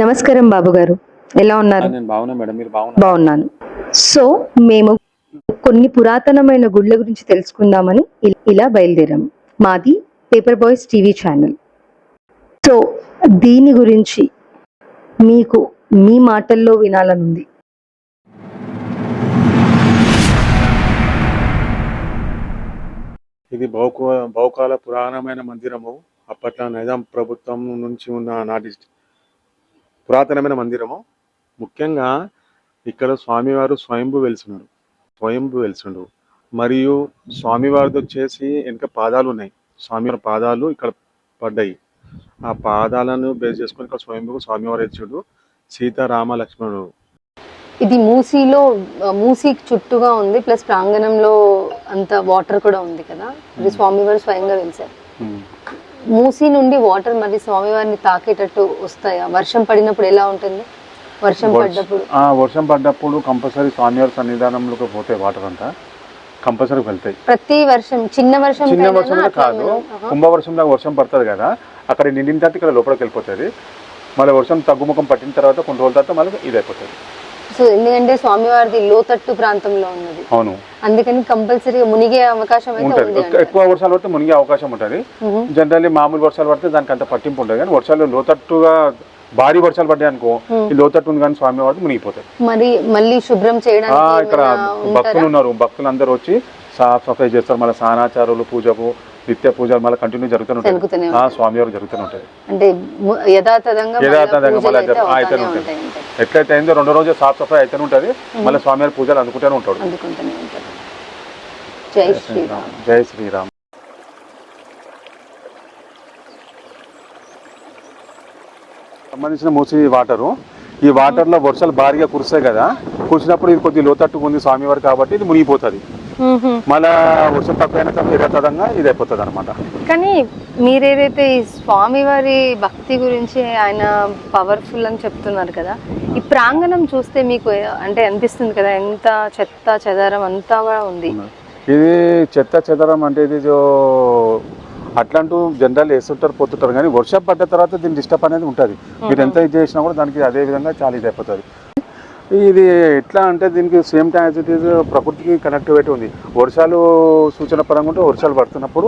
నమస్కారం బాబు గారు ఎలా ఉన్నారు? బాగున్నాను. సో మేము కొన్ని పురాతనమైన గుళ్ళ గురించి తెలుసుకుందామని ఇలా బయలుదేరాము మాది paper boys TV channel. So దీని గురించి మీకు మీ మాటల్లో వినాలనుంది. ఇది బహుక బహుకాల పురాణమైన మందిరము. అప్పట్లో నైజాం ప్రభుత్వం నుంచి ఉన్న నాటి పురాతనమైన మందిరము. ముఖ్యంగా ఇక్కడ స్వామివారు స్వయంభు వెలిసినాడు స్వయంభు వెలిసిండు. మరియు స్వామివారిది వచ్చేసి వెనక పాదాలు ఉన్నాయి. స్వామివారి పాదాలు ఇక్కడ పడ్డాయి. ఆ పాదాలను బేస్ చేసుకొని ఇక్కడ స్వయంభు స్వామివారు వెలిచిండు సీతారామ లక్ష్మణుడు ఇది మూసీలో మూసీ చుట్టూగా ఉంది. ప్లస్ ప్రాంగణంలో అంత వాటర్ కూడా ఉంది కదా. ఇది స్వామివారు స్వయంగా వెలిసారు. మూసీ నుండి వాటర్ మరి స్వామివారిని తాకేటట్టు వస్తాయా? వర్షం పడినప్పుడు ఎలా ఉంటుంది? వర్షం పడ్డప్పుడు? వర్షం పడ్డప్పుడు కంపల్సరీ స్వామివారి సన్నిధానంలోకి పోతాయి వాటర్ అంతా కంపల్సరీ వెళ్తాయి. ప్రతి వర్షం చిన్న వర్షం చిన్న అట్లా కాదు. కుంభవర్షంలో వర్షం పడుతుంది కదా అక్కడ నిండిన తర్వాత ఇక్కడ లోపలికి వెళ్ళిపోతుంది. మళ్ళీ వర్షం తగ్గుముఖం పట్టిన తర్వాత కొన్ని రోజుల తర్వాత మళ్ళీ ఇది అయిపోతుంది సో ఎందుకంటే స్వామివారిది లోతట్టు ప్రాంతంలో ఉన్నది. అవును. అందుకని కంపల్సరీగా మునిగే అవకాశం అయితే ఉంటుంది. ఉంది ఎక్కువ వర్షాలు పడితే మునిగే అవకాశం ఉంటుంది. జనరల్లీ మామూలు వర్షాలు పడితే దానికి అంత పట్టింపు ఉంటుంది కానీ వర్షాలు లోతట్టుగా భారీ వర్షాలు పడ్డాయి అనుకో ఈ లోతట్టు ఉంది కానీ స్వామి వారికి మునిగిపోతాయి మరి మళ్ళీ శుభ్రం ఆ, చేయడానికి ఇక్కడ ఏమైనా భక్తులు ఉంటారా ఉన్నారు. భక్తులు అందరూ వచ్చి సాఫ్ సఫాయి చేస్తారు. మళ్ళీ స్నానాచారులు పూజకు నిత్య పూజలు మళ్ళీ కంటిన్యూ జరుగుతూనే జరుగుతూనే ఉంటాయి. ఆ స్వామివారు జరుగుతూనే ఉంటాయి. అంటే ము- యథాతథంగా మళ్ళా యథాతథంగా పూజలు మళ్ళా అయితే జరు- ఆ, అవుతానే అయితేనే ఉంటాయి ఉంటాయి. ఎట్లయితే అయిందో రెండో రోజు సాఫ్ సఫాయి అయితేనే ఉంటుంది. మళ్ళీ స్వామివారి పూజలు అందుకుంటూనే ఉంటాడు. అందుకుంటూనే జై శ్రీరామ్. జై శ్రీరామ్. సంబంధించిన మూసి వాటరు. ఈ వాటర్లో వర్షాలు భారీగా కురుస్తాయి కదా. కురిసినప్పుడు ఇది కొద్ది లోతట్టుగా ఉంది స్వామివారు కాబట్టి ఇది మునిగిపోతుంది. మళ్ళా వర్షం తక్కువైన యథాతథంగా ఇది అయిపోతుంది అనమాట కానీ మీరేదైతే ఈ స్వామివారి భక్తి గురించి ఆయన పవర్ఫుల్ అని చెప్తున్నారు కదా ఈ ప్రాంగణం చూస్తే మీకు అంటే అనిపిస్తుంది కదా ఎంత చెత్త చెదారం అంతా ఉంది. ఇది చెత్త చెదరం అంటే ఇది అట్లాంటూ జనరల్ వేస్తుంటారు పోతుంటారు. కానీ వర్షం పడ్డ తర్వాత దీని డిస్టర్బ్ అనేది ఉంటుంది. మీరు ఎంత ఇది చేసినా కూడా దానికి అదే విధంగా చాలా ఇది అయిపోతుంది ఇది ఎట్లా అంటే దీనికి same time as it is ప్రకృతికి కనెక్టివిటీ ఉంది. వర్షాలు సూచన పరంగా ఉంటే వర్షాలు పడుతున్నప్పుడు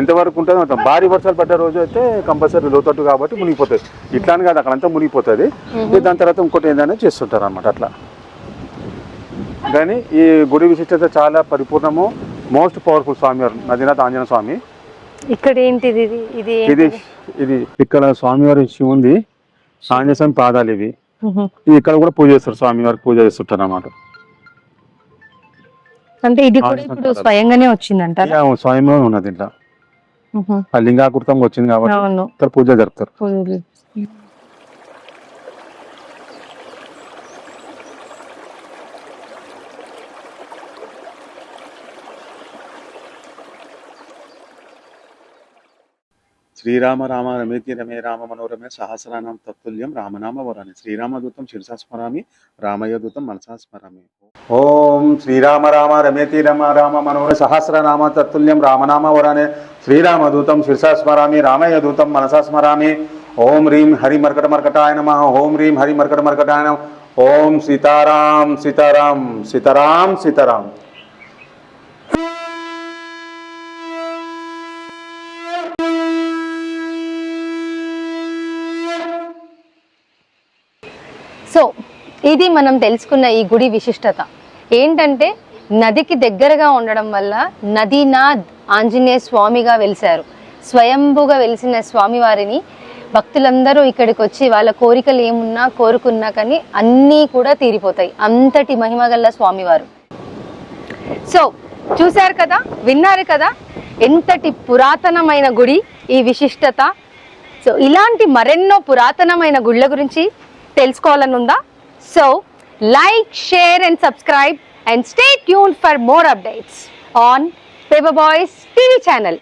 ఎంతవరకు ఉంటుందో అంత భారీ వర్షాలు పడ్డ రోజు అయితే కంపల్సరీ లోతట్టు కాబట్టి మునిగిపోతుంది. ఇట్లా అని కాదు అక్కడంతా మునిగిపోతుంది. దాని తర్వాత ఇంకోటి ఏంటనే చేస్తుంటారు అనమాట అట్లా. కానీ ఈ గుడి విశిష్టత చాలా పరిపూర్ణము. మోస్ట్ పవర్ఫుల్ స్వామి వారు నదినాథ్ ఆంజనేయ స్వామి. ఇక్కడ ఏంటిది ఇది? ఇది ఇక్కడ స్వామివారి శివుంది. ఆంజనేయ స్వామి పాదాలు ఇవి. ఇక్కడ కూడా పూజ చేస్తారు స్వామివారికి పూజ చేస్తుంటారు అన్నమాట అంటే ఇది కూడా ఆంజనేయ ఇప్పుడు స్వామి స్వయంగానే వచ్చిందంటారా? ఇక స్వామివారి ఉన్నది ఇట్లా. ఆ లింగాకృతంగా వచ్చింది కాబట్టి పూజ జరుపుతారు పూజలు. శ్రీరామ రామ రమేతి రమే రామ మనోరమే సహస్రనామ తత్తుల్యం రామనామ వరాని శ్రీరామదూతం శిరసా స్మరామి రామయ్య దూతం మనసా స్మరామి ఓం శ్రీరామ రామ రమేతి రమ రామ మనోర సహస్రనామ తత్తుల్యం రామనామ వరానే శ్రీరామదూతం శిరసా స్మరామి రామయ్య దూతం మనసా స్మరామి ఓం హ్రీం హరి మర్కట మర్కటాయ నమ. ఓం హ్రీం హరి మర్కట మర్కటాయ నమ. ఓం సీతారాం సీతారాం సీతారాం సీతారాం. సో ఇది మనం తెలుసుకున్న ఈ గుడి విశిష్టత. ఏంటంటే నదికి దగ్గరగా ఉండడం వల్ల నదీనాథ్ ఆంజనేయ స్వామిగా వెలిశారు. స్వయంభుగా వెలిసిన స్వామివారిని భక్తులందరూ ఇక్కడికి వచ్చి వాళ్ళ కోరికలు ఏమున్నా కోరుకున్నా కానీ అన్నీ కూడా తీరిపోతాయి. అంతటి మహిమగల్ల స్వామివారు. సో చూశారు కదా? విన్నారు కదా? ఎంతటి పురాతనమైన గుడి ఈ విశిష్టత. సో ఇలాంటి మరెన్నో పురాతనమైన గుళ్ళ గురించి తెలుసుకోవాలని ఉందా? So like share and subscribe and stay tune for more updates on paper boys TV channel